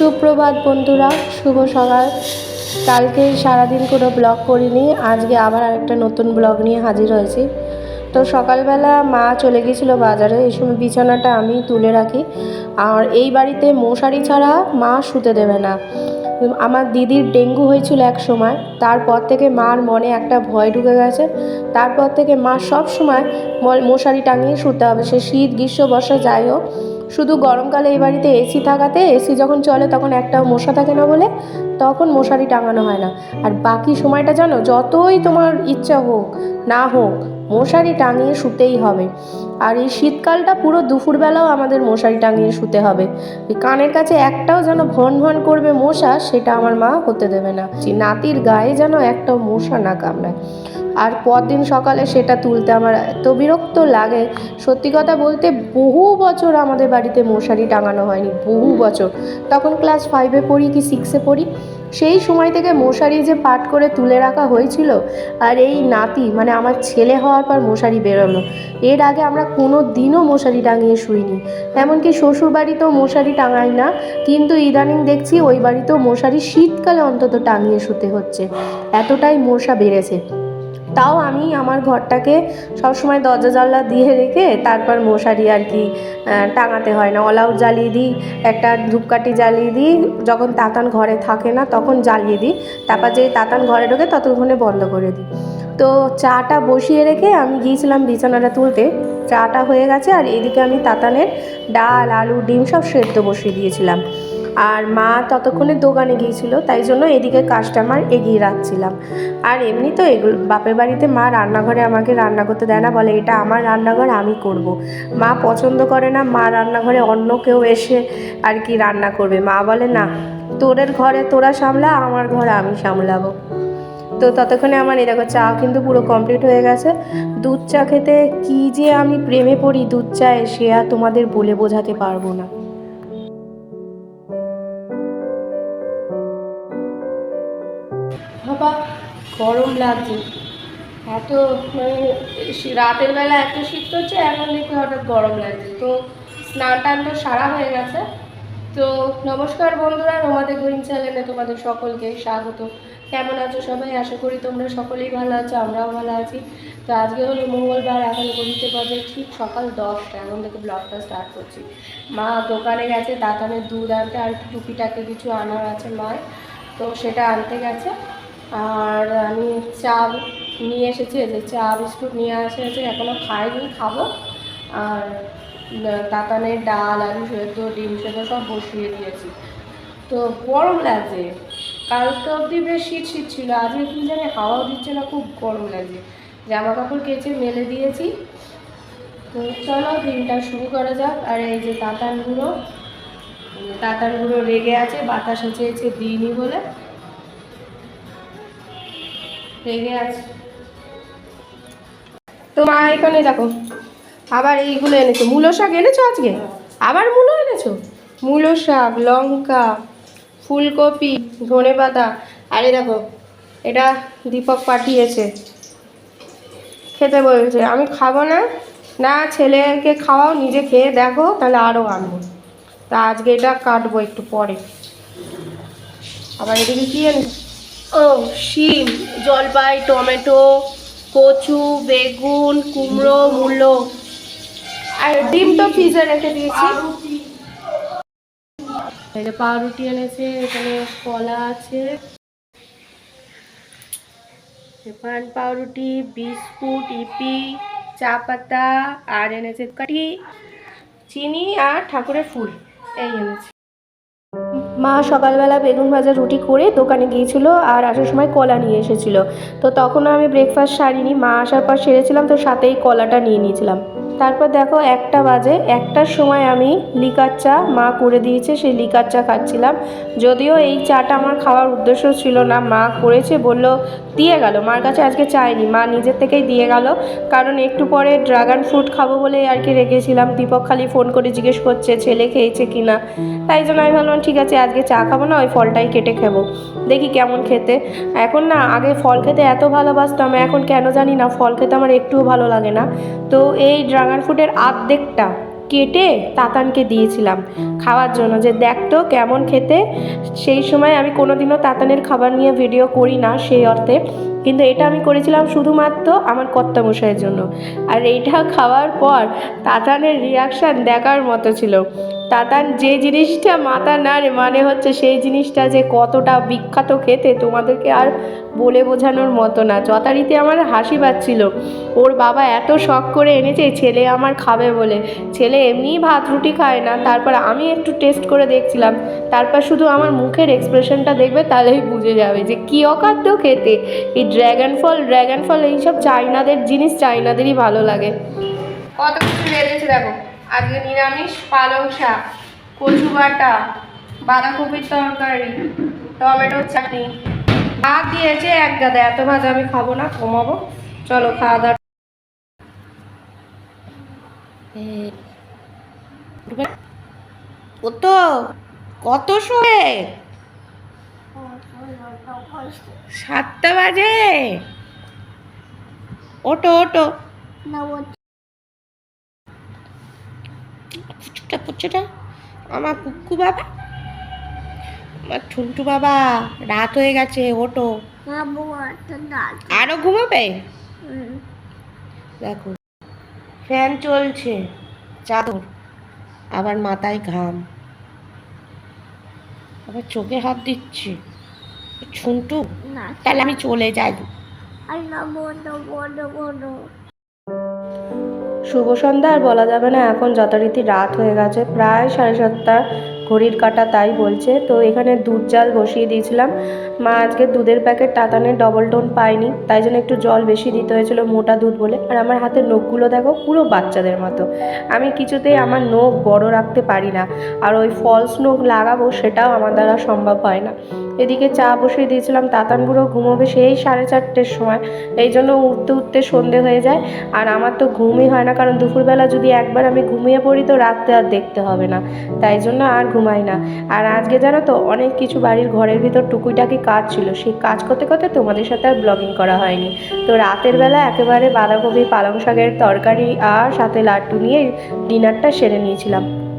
সুপ্রভাত বন্ধুরা, শুভ সকাল। কালকে সারাদিন কোনো ব্লগ করিনি, আজকে আবার আরেকটা নতুন ব্লগ নিয়ে হাজির হয়েছি। তো সকালবেলা মা চলে গিয়েছিল বাজারে, এই সময় বিছানাটা আমি তুলে রাখি। আর এই বাড়িতে মশারি ছাড়া মা শুতে দেবে না। আমার দিদির ডেঙ্গু হয়েছিল এক সময়, তারপর থেকে মার মনে একটা ভয় ঢুকে গেছে। তারপর থেকে মা সব সময় মশারি টাঙিয়ে শুতে হবে। সে শীত গ্রীষ্ম বর্ষা যাই হোক শুধু গরমকালে এই বাড়িতে এসি থাকাতে এসি যখন চলে তখন একটাও মশা থাকে না বলে, তখন মশারি টাঙানো হয় না। আর বাকি সময়টা জানো, যতই তোমার ইচ্ছা হোক, না হোক, মশারি টাঙিয়ে শুতেই হবে। আর এই শীতকালটা পুরো দুপুরবেলাও আমাদের মশারি টাঙিয়ে শুতে হবে। এই কানের কাছে একটাও যেন ভন ভন করবে মশা, সেটা আমার মা হতে দেবে না। নাতির গায়ে যেন একটাও মশা না কামড়ায়। আর পরদিন সকালে সেটা তুলতে আমার এত বিরক্ত লাগে। সত্যি কথা বলতে বহু বছর আমাদের বাড়িতে মশারি টাঙানো হয়নি বহু বছর। তখন ক্লাস ফাইভে পড়ি কি সিক্সে পড়ি? সেই সময় থেকে মশারি যে পাট করে তুলে রাখা হয়েছিল আর এই নাতি মানে আমার ছেলে হওয়ার পর মশারি বেরোলো। এর আগে আমরা কোনো দিনও মশারি টাঙিয়ে শুইনি। এমনকি শ্বশুর বাড়িতেও মশারি টাঙাই না কিন্তু ইদানিং দেখছি ওই বাড়িতেও মশারি শীতকালে অন্তত টাঙিয়ে শুতে হচ্ছে। এতটাই মশা বেড়েছে। তাও আমি আমার ঘরটাকে সবসময় দরজা জানলা দিয়ে রেখে তারপর মশারি আর কি টাঙাতে হয় না। অল আউট জ্বালিয়ে দিই, একটা ধূপকাঠি জ্বালিয়ে দিই, যখন তাতান ঘরে থাকে না তখন জ্বালিয়ে দিই। তারপর যে তাতান ঘরে ঢোকে ততক্ষণে বন্ধ করে দিই। তো চাটা বসিয়ে রেখে আমি গিয়েছিলাম বিছানাটা তুলতে। চাটা হয়ে গেছে আর এদিকে আমি তাতানের ডাল, আলু, ডিম সব সেদ্ধ বসিয়ে দিয়েছিলাম। আর মা ততক্ষণে দোকানে গিয়েছিল, তাই জন্য এদিকে কাস্টমার এগিয়ে রাখছিলাম। আর এমনি তো এগুলো, বাপের বাড়িতে মা রান্নাঘরে আমাকে রান্না করতে দেয় না, বলে এটা আমার রান্নাঘর, আমি করব। মা পছন্দ করে না, মা রান্নাঘরে অন্য কেউ এসে আর কি রান্না করবে। মা বলে, না তোরের ঘরে তোরা সামলা, আমার ঘরে আমি সামলাবো। তো ততক্ষণে আমার, এই দেখো চা কিন্তু পুরো কমপ্লিট হয়ে গেছে। দুধ চা খেতে কী যে আমি প্রেমে পড়ি, দুধ চায়ে সে আর তোমাদের বলে বোঝাতে পারব না। গরম লাগছে। এত মানে রাতের বেলা এত শীত করছে, এখন দেখি হঠাৎ গরম লাগছে। তো স্নান টান তো সারা হয়ে গেছে। তো নমস্কার বন্ধুরা রোমাদের গ্রিন চ্যানেলে তোমাদের সকলকে স্বাগত। কেমন আছো সবাই? আশা করি তোমরা সকলেই ভালো আছো, আমরাও ভালো আছি। তো আজকে হলো মঙ্গলবার, এখন ঘড়িতে বাজে ঠিক সকাল দশটা, এখন থেকে ব্লগটা স্টার্ট করছি। মা দোকানে গেছে দাতানের দুধ আনতে আর টুপিটাকে কিছু আনার আছে মায়ের। তো সেটা আনতে গেছে। আর আমি চা নিয়ে এসেছি যে চা বিস্কুট নিয়ে এসেছি এখনও খাইনি, খাব। আর তাতানের ডাল, আলু সেদ্ধ, ডিম সেদ্ধ সব বসিয়ে দিয়েছি। তো গরম লাগছে। কালকে অবধি বেশ শীত শীত ছিল, আজকে কি জানি হাওয়াও দিচ্ছে না, খুব গরম লাগছে। জামা কাপড় কেচে মেলে দিয়েছি। তো চলো, দিনটা শুরু করা যাক। আর এই যে তাতান গুঁড়ো রেগে আছে, বাতাসে চেয়েছে দিইনি বলে। রেগে আছে। তো মা এখানে দেখো, আবার এইগুলো এনেছো। মূলো শাক এনেছো আজকে? আবার মূলো এনেছো? মূলো শাক, লঙ্কা, ফুলকপি ধনে পাতা আরে দেখো, এটা দীপক পাঠিয়েছে। খেতে বলছে, আমি খাব না। না, ছেলেকে খাওয়াও, নিজে খেয়ে দেখো, তাহলে আরও আনব। তা আজকে এটা কাটবো একটু পরে। আবার এদিকে কী এনেছো? ও, শিম, জলপাই, টমেটো, কচু, বেগুন, কুমড়ো, মূলো। আর ডিম তো ফ্রিজে রেখে দিয়েছি। পাউরুটি এনেছে, এখানে কলা আছে। পান পাউরুটি, বিস্কুট, ইপি, চা পাতা, আর এনেছে কাঠি চিনি আর ঠাকুরের ফুল। এই এনেছে। মা সকালবেলা বেগুন ভাজা রুটি করে দোকানে গিয়েছিল আর আসার সময় কলা নিয়ে এসেছিল। তো তখন আমি ব্রেকফাস্ট সারিনি, মা আসার পর সেরেছিলাম, তো সাথেই কলাটা নিয়ে নিয়েছিলাম। তারপর দেখো একটা বাজে, একটার সময় আমি লিকার চা মা করে দিয়েছে, সেই লিকার চা খাচ্ছিলাম। যদিও এই চাটা আমার খাওয়ার উদ্দেশ্য ছিল না, মা করেছে, বলল, দিয়ে গেল, মার কাছে আজকে চাইনি মা নিজের থেকেই দিয়ে গেল, কারণ একটু পরে ড্রাগন ফ্রুট খাব বলে আর কি রেখেছিলাম। দীপক খালি ফোন করে জিজ্ঞেস করছে, ছেলে খেয়েছে কি না? তাই জন্য আমি ভাবলাম, ঠিক আছে, আজকে চা খাব না, ওই ফলটাই কেটে খাব, দেখি কেমন খেতে। এখন না, আগে ফল খেতে এত ভালোবাসতাম, এখন কেন জানি না, ফল খেতে আমার একটুও ভালো লাগে না। তো এই ড্রাগন ফ্রুটের আর্ধেকটা কেটে তাতানকে দিয়েছিলাম। খাওয়ার জন্য। যে দেখতো কেমন খেতে। সেই সময় আমি কোনোদিনও তাতানের খাবার নিয়ে ভিডিও করি না সেই অর্থে। কিন্তু এটা আমি করেছিলাম শুধুমাত্র আমার কর্তামশাইয়ের জন্য। আর এইটা খাওয়ার পর তাতানের রিয়াকশান দেখার মতো ছিল। তাতান, যে জিনিসটা মাথা নাড়ে মানে হচ্ছে সেই জিনিসটা যে কতটা বিখ্যাত খেতে তোমাদেরকে আর বলে বোঝানোর মতো না। যথারীতি আমার হাসি পাচ্ছিল। ওর বাবা এত শখ করে এনেছে, ছেলে আমার খাবে বলে। ছেলে এমনিই ভাত রুটি খায় না। তারপর আমি একটু টেস্ট করে দেখছিলাম। তারপর শুধু আমার মুখের এক্সপ্রেশনটা দেখবে তাহলেই বুঝে যাবে যে কী অখাদ্য খেতে। এই ড্র্যাগন ফল ড্র্যাগন ফল এইসব চাইনাদের জিনিস চাইনাদেরই ভালো লাগে। কত কিছু বেড়েছে দেখো। আজকে নিরামিষ পালং শাক কচু বাটা বাঁধাকপির তরকারি টমেটোর চাটনি। ভাত দিয়েছে এক গাদা। এত ভাত আমি খাব না কমাবো। চলো খাওয়া দাওয়া। ও তো কত শোয়ে সাতটা বাজে। ওটো ওটো পুচুটা পুচুটা। আমার কুকু বাবা। আমার ঠুন্টু বাবা রাত হয়ে গেছে ওটো আরও ঘুমাবে? দেখো ফ্যান চলছে চাদর। আবার মাথায় ঘাম। আবার চোখে হাত দিচ্ছি। ছুন্টু তাহলে আমি চলে যাই। শুভ সন্ধ্যা আর বলা যাবে না এখন যথারীতি রাত হয়ে গেছে। প্রায় সাড়ে সাতটা ঘড়ির কাটা তাই বলছে। তো এখানে দুধ জাল বসিয়ে দিয়েছিলাম। মা আজকে দুধের প্যাকেট টাতানের ডবল টোন পায়নি, তাই জন্য একটু জল বেশি দিতে হয়েছিল মোটা দুধ বলে। আর আমার হাতের নখগুলো দেখো, পুরো বাচ্চাদের মতো। আমি কিছুতেই আমার নখ বড় রাখতে পারি না। আর ওই ফলস নখ লাগাবো সেটাও আমার দ্বারা সম্ভব হয় না। এদিকে চা বসিয়ে দিয়েছিলাম, তাতান বুড়ো ঘুমোবে সেই সাড়ে চারটের সময়। এই জন্য উঠতে উঠতে সন্ধে হয়ে যায়। আর আমার তো ঘুমই হয় না, কারণ দুপুরবেলা যদি একবার আমি ঘুমিয়ে পড়ি তো রাত্রে আর দেখতে হবে না। তাই জন্য আর ঘুমাই না। আর আজকে জানো তো, অনেক কিছু বাড়ির ঘরের ভিতর টুকুইটাকি কাজ ছিল। সেই কাজ করতে করতে তোমাদের সাথে আর ব্লগিং করা হয়নি। তো রাতের বেলা একেবারে বাঁধাকপি, পালং শাকের তরকারি আর সাথে লাড্ডু নিয়ে ডিনারটা সেরে নিয়েছিলাম।